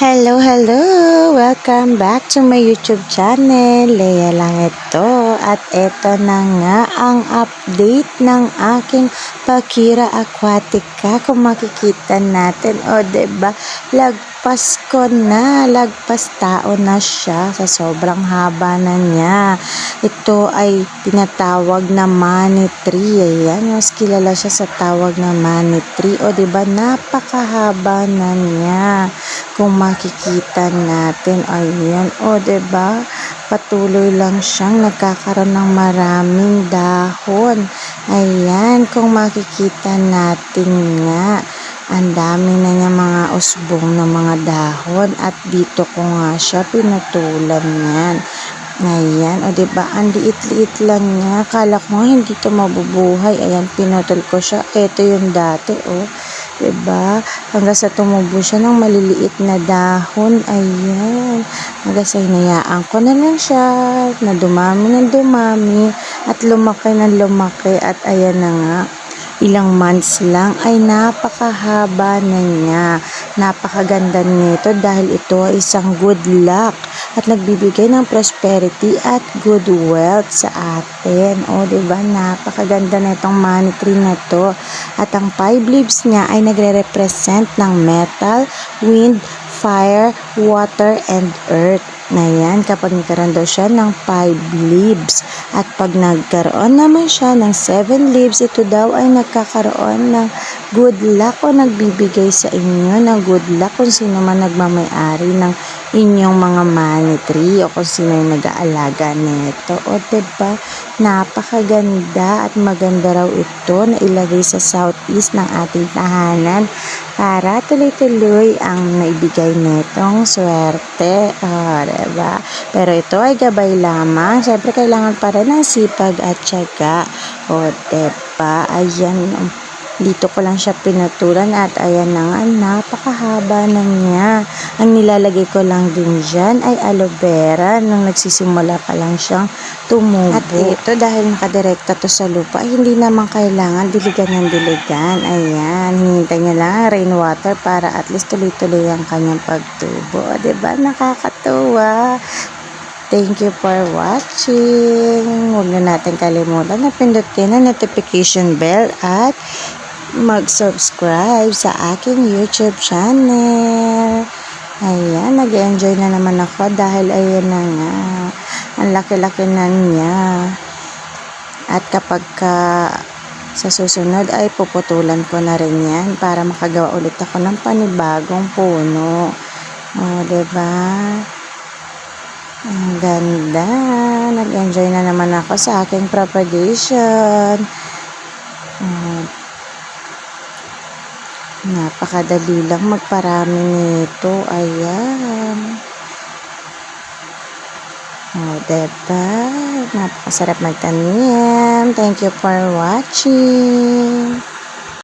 Hello, hello! Welcome back to my YouTube channel. Leia lang ito. At ito na nga ang update ng aking Pakira Aquatica. Kung makikita natin, o oh, ba diba, lagpas ko na, lagpas tao na siya sa sobrang haba na niya. Ito ay tinatawag na money tree. Ayan, mas kilala siya sa tawag na money tree. O, oh, diba, napakahaba na niya kung makikita natin, ayan, o, ba diba? Patuloy lang siyang nagkakaroon ng maraming dahon. Ayan, kung makikita natin nga, ang dami na niya mga usbong na mga dahon at dito ko nga siya pinutulan yan. Ayan, o diba, ang liit-liit lang niya. Kala ko nga hindi to mabubuhay. Ayan, pinutol ko siya. Ito yung dati, oh. Diba? Hanggang sa tumubo siya ng maliliit na dahon. Ayan. Hanggang sa hinayaan ko na lang siya. Na dumami ng dumami. At lumaki ng lumaki. At ayan na nga ilang months lang ay napakahaba na niya. Napakaganda nito dahil ito ay isang good luck at nagbibigay ng prosperity at good wealth sa atin. O, ba diba? Napakaganda na itong money tree na to. At ang five leaves niya ay nagre-represent ng metal, wind, fire, water, and earth na yan kapag nagkaroon daw siya ng 5 leaves. At pag nagkaroon naman siya ng 7 leaves, ito daw ay nagkakaroon ng good luck o nagbibigay sa inyo ng good luck kung sino man nagmamayari ng inyong mga money tree o kung sino yung nag-aalaga nito. O diba, napakaganda at maganda raw ito na ilagay sa southeast ng ating tahanan para tuloy-tuloy ang naibigay netong swerte. O, diba? Pero ito ay gabay lamang. Siyempre, kailangan pa rin ng sipag at syaga. O, diba? Ayan, dito ko lang siya pinutulan at ayan na nga, napakahaba na niya. Ang nilalagay ko lang din dyan ay aloe vera nung nagsisimula pa lang siyang tumubo. At ito dahil nakadirekta to sa lupa, ay hindi naman kailangan diligan ng diligan. Ayan, hinintay niya lang rainwater para at least tuloy-tuloy ang kanyang pagtubo. O, diba? Nakakatuwa. Thank you for watching. Huwag na natin kalimutan na pindutin ang notification bell at mag-subscribe sa aking YouTube channel. Ayan, nag-enjoy na naman ako dahil ayan na nga. Ang laki-laki na niya. At kapag ka sa susunod ay puputulan ko na rin yan para makagawa ulit ako ng panibagong puno. O, ba diba? Ang ganda. Nag-enjoy na naman ako sa aking propagation. Uh, Napakadali lang magparami nito. Ayan. O, oh, diba? Napakasarap magtanim. Thank you for watching.